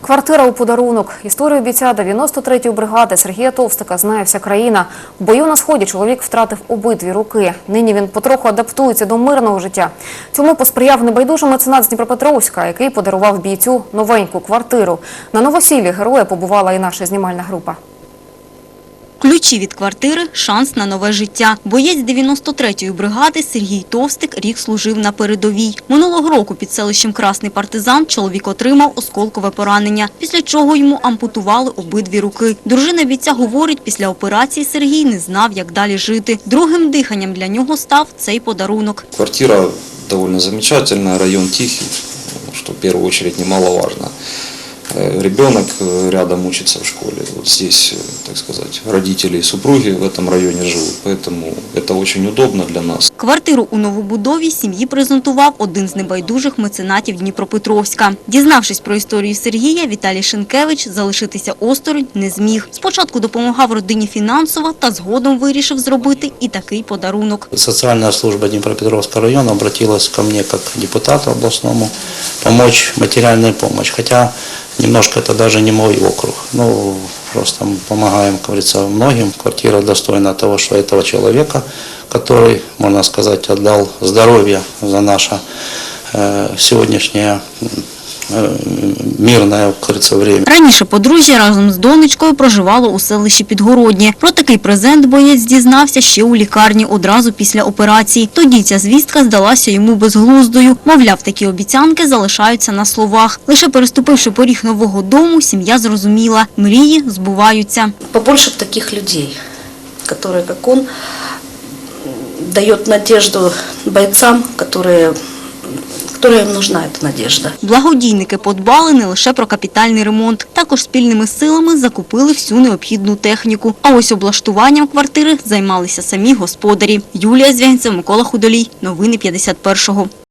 Квартира у подарунок. Історію бійця 93-ї бригади Сергія Товстика знає вся країна. В бою на сході чоловік втратив обидві руки. Нині він потроху адаптується до мирного життя. Цьому посприяв небайдужий меценат з Дніпропетровська, який подарував бійцю новеньку квартиру. На новосіллі героя побувала і наша знімальна група. Ключі від квартири – шанс на нове життя. Боєць 93-ї бригади Сергій Товстик рік служив на передовій. Минулого року під селищем Красний партизан чоловік отримав осколкове поранення, після чого йому ампутували обидві руки. Дружина бійця говорить, після операції Сергій не знав, як далі жити. Другим диханням для нього став цей подарунок. Квартира довольно замечательная, район тихий, что в первую очередь немаловажно. Э, Ребенок э, рядом учится в школе. Вот здесь, э, так сказать, родители и супруги в этом районе живут, поэтому это очень удобно для нас. Квартиру у новобудові сім'ї презентував один з небайдужих меценатів Дніпропетровська. Дізнавшись про історію Сергія, Віталій Шинкевич залишитися осторонь не зміг. Спочатку допомагав родині фінансово та згодом вирішив зробити і такий подарунок. Социальная служба Днепропетровского района обратилась ко мне как к депутату областному помочь материальной помощь. Хотя немножко это даже не мой округ. Ну, просто мы помогаем, как говорится, многим. Квартира достойна того, что этого человека, который, можно сказать, отдал здоровье за наше э, сегодняшнее э, мирное, как говорится, время. Раніше подружжя разом з донечкою проживало у селищі Підгороднє. Про такий презент боєць дізнався ще у лікарні одразу після операції. Тоді ця звістка здалася йому безглуздою. Мовляв, такі обіцянки залишаються на словах. Лише переступивши поріг нового дому, сім'я зрозуміла – мрії збуваються. побольше б таких людей, которые, как он, м, дает надежду бойцам, которые, которым им нужна эта надежда. Благодійники подбали не лише про капітальний ремонт. Також спільними силами закупили всю необхідну техніку. А ось облаштуванням квартири займалися самі господарі. Юлія Звягинцев, Микола Худолій. Новини 51-го.